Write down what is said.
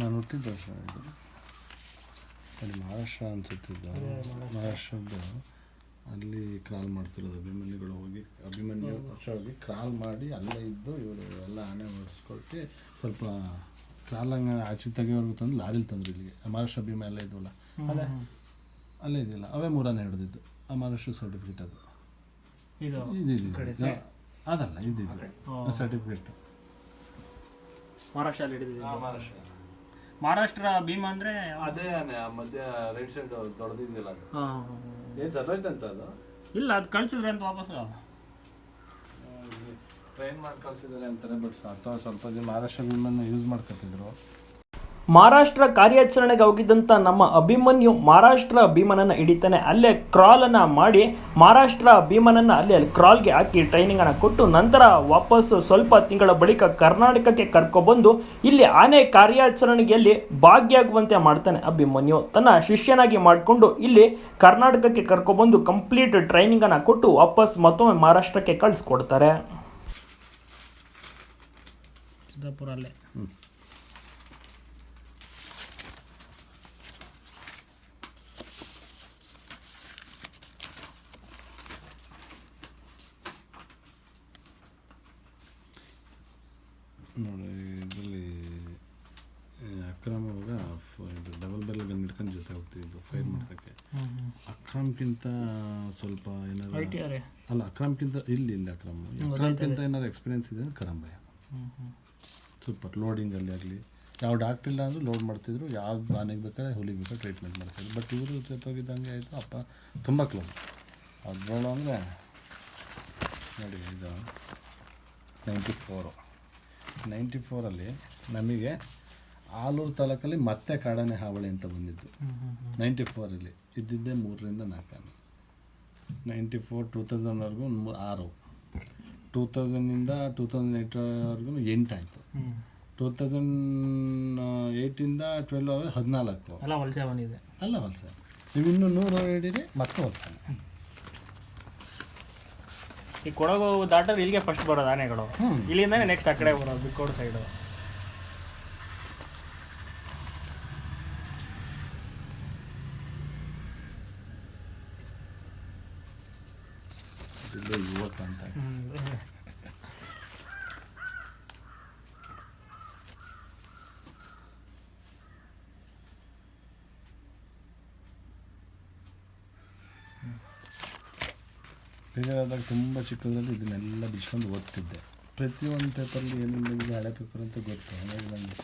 ನಾನು ಹುಟ್ಟಿದ ಸರ್ ಇದು. ಅಲ್ಲಿ ಮಹಾರಾಷ್ಟ್ರ ಅನ್ಸುತ್ತಿದ್ದ ಮಹಾರಾಷ್ಟ್ರದ ಅಲ್ಲಿ ಕ್ರಾಲ್ ಮಾಡ್ತಿರೋದು ಅಭಿಮನ್ಯುಗಳು ಹೋಗಿ ಅಭಿಮನ್ಯು ವರ್ಷ ಹೋಗಿ ಕ್ರಾಲ್ ಮಾಡಿ ಅಲ್ಲೇ ಇದ್ದು ಇವರು ಎಲ್ಲ ಆನೆ ಓಡಿಸ್ಕೊಟ್ಟು ಸ್ವಲ್ಪ ಕ್ರಾಲಂಗ ಆಚೆ ತೆಗೆಯೋರ್ಗು ತಂದು ಲಾರಿಲಿ ತಂದ್ರು ಇಲ್ಲಿಗೆ. ಮಹಾರಾಷ್ಟ್ರ ಅಭಿಮಾನ ಎಲ್ಲ ಇದ್ವಲ್ಲ? ಅಲ್ಲೇ ಇದಿಲ್ಲ ಅವೇ ಮೂರನೇ ಹಿಡಿದಿದ್ದು. ಆ ಮಹಾರಾಷ್ಟ್ರ ಸರ್ಟಿಫಿಕೇಟ್ ಅದು. ಇದು ಅದಲ್ಲ ಇದ್ದಿದ್ದು ಸರ್ಟಿಫಿಕೇಟ್ ಮಹಾರಾಷ್ಟ್ರಲ್ಲಿ ಹಿಡಿದಿದೆ. ಮಹಾರಾಷ್ಟ್ರ. ಮಹಾರಾಷ್ಟ್ರ ಭೀಮ ಅಂದ್ರೆ ಅದೇ ಆ ಮಧ್ಯ ರೈಟ್ ಸೈಡ್ ತೊಡೆದಿದ್ದಿಲ್ಲ ಅದು. ಹಾ, ಏನು ಸತ್ತೋಯ್ತಂತ ಅದು? ಇಲ್ಲ ಅದು ಕಳ್ಸಿದ್ರೆ ಅಂತ ವಾಪಸ್ ಟ್ರೈನ್ ಮಾಡಿ ಕಳ್ಸಿದ್ದಾರೆ ಅಂತಾರೆ ಬಟ್ ಅಥವಾ ಸ್ವಲ್ಪ ಜನ ಮಹಾರಾಷ್ಟ್ರ ಭೀಮನ್ನು ಯೂಸ್ ಮಾಡ್ಕೊತಿದ್ರು ಮಹಾರಾಷ್ಟ್ರ ಕಾರ್ಯಾಚರಣೆಗೆ ಹೋಗಿದ್ದಂಥ ನಮ್ಮ ಅಭಿಮನ್ಯು ಮಹಾರಾಷ್ಟ್ರ ಭೀಮನನ್ನು ಹಿಡಿತಾನೆ ಅಲ್ಲೇ ಕ್ರಾಲನ್ನು ಮಾಡಿ ಮಹಾರಾಷ್ಟ್ರ ಭೀಮನನ್ನು ಅಲ್ಲೇ ಅಲ್ಲಿ ಕ್ರಾಲ್ಗೆ ಹಾಕಿ ಟ್ರೈನಿಂಗನ್ನು ಕೊಟ್ಟು ನಂತರ ವಾಪಸ್ಸು ಸ್ವಲ್ಪ ತಿಂಗಳ ಬಳಿಕ ಕರ್ನಾಟಕಕ್ಕೆ ಕರ್ಕೊಬಂದು ಇಲ್ಲಿ ಆನೆ ಕಾರ್ಯಾಚರಣೆಯಲ್ಲಿ ಭಾಗಿಯಾಗುವಂತೆ ಮಾಡ್ತಾನೆ ಅಭಿಮನ್ಯು. ತನ್ನ ಶಿಷ್ಯನಾಗಿ ಮಾಡಿಕೊಂಡು ಇಲ್ಲಿ ಕರ್ನಾಟಕಕ್ಕೆ ಕರ್ಕೊಬಂದು ಕಂಪ್ಲೀಟ್ ಟ್ರೈನಿಂಗನ್ನು ಕೊಟ್ಟು ವಾಪಸ್ ಮತ್ತೊಮ್ಮೆ ಮಹಾರಾಷ್ಟ್ರಕ್ಕೆ ಕಳಿಸ್ಕೊಡ್ತಾರೆ. ಸಿದ್ದಾಪುರಲ್ಲೇ ನೋಡಿ ಇದರಲ್ಲಿ ಅಕ್ರಮ್ ಅವಾಗ ಫ- ಇದು ಡಬಲ್ ಬೆಲ್ ಗನ್ ಹಿಡ್ಕೊಂಡು ಜೊತೆ ಹೋಗ್ತಿದ್ದು ಫೈರ್ ಮಾಡೋಕ್ಕೆ ಅಕ್ರಮ್ಗಿಂತ ಸ್ವಲ್ಪ ಏನಾದ್ರು ಅಲ್ಲ ಅಕ್ರಮ್ಗಿಂತ ಇಲ್ಲಿ ಇಲ್ಲ ಅಕ್ರಮ್. ಅಕ್ರಮ್ಗಿಂತ ಏನಾದ್ರು ಎಕ್ಸ್ಪೀರಿಯನ್ಸ್ ಇದೆ ಅಂದ್ರೆ ಕರಂಬಯ್ಯ. ಸೂಪರ್ ಲೋಡಿಂಗಲ್ಲಿ ಆಗಲಿ. ಯಾವ ಡಾಕ್ಟ್ರ್ ಇಲ್ಲ ಅಂದರೂ ಲೋಡ್ ಮಾಡ್ತಿದ್ರು ಯಾವ ಆನೆಗೆ ಬೇಕಾದ್ರೆ ಹುಲಿಗೆ ಬೇಕಾದ್ರೆ ಟ್ರೀಟ್ಮೆಂಟ್ ಮಾಡ್ತಾರೆ. ಬಟ್ ಇವರು ಜೊತೆಗಿದ್ದಂಗೆ ಆಯಿತು ಅಪ್ಪ ತುಂಬ ಕ್ಲೋಸ್ ನೋಡೋ ಅಂದರೆ ನೋಡಿ ಇದು ನೈಂಟಿ ಫೋರು ನೈಂಟಿ ಫೋರಲ್ಲಿ ನಮಗೆ ಆಲೂರು ತಾಲೂಕಲ್ಲಿ ಮತ್ತೆ ಕಾಡಾನೆ ಹಾವಳಿ ಅಂತ ಬಂದಿದ್ದು. ನೈಂಟಿ ಫೋರಲ್ಲಿ ಇದ್ದಿದ್ದೇ ಮೂರರಿಂದ ನಾಲ್ಕು ಆನೆ ನೈಂಟಿ ಫೋರ್ ಟೂ ತೌಸಂಡ್ವರೆಗೂ ಆರು. ಟೂ ತೌಸಂಡಿಂದ ಟೂ ತೌಸಂಡ್ ಏಯ್ಟ್ವರೆಗೂ ಎಂಟಾಯಿತು ಟೂ ತೌಸಂಡ್ ಏಯ್ಟಿಂದ ಟ್ವೆಲ್ವ್ ಹದಿನಾಲ್ಕು. ಅಲ್ಲ ವಲಸೆ ಅಲ್ಲ ವಲಸೆ. ನೀವು ಇನ್ನೂ ನೂರು ಹಿಡೀರಿ ಮತ್ತೆ ಹೋಗ್ತಾನೆ. ಈ ಕೊಡಗು ದಾಟರ್ ಇಲ್ಲಿಗೆ ಫಸ್ಟ್ ಬರೋದು ಆನೆಗಳು ಇಲ್ಲಿಂದ ನೆಕ್ಸ್ಟ್ ಆ ಕಡೆ ಬರೋದು ಬಿಕ್ಕೋಡು ಸೈಡು ಇವತ್ತು ಅಂತ. ಬೇಜಾರಾದಾಗ ತುಂಬ ಚಿಕ್ಕದ್ರಲ್ಲಿ ಇದನ್ನೆಲ್ಲ ಬಿಚ್ಕೊಂಡು ಓದ್ತಿದ್ದೆ. ಪ್ರತಿಯೊಂದು ಪೇಪರಲ್ಲಿ ಏನೇನು ಹಳೆ ಪೇಪರ್ ಅಂತ ಗೊತ್ತು ಹಾಗಾಗಿ ನನಗೆ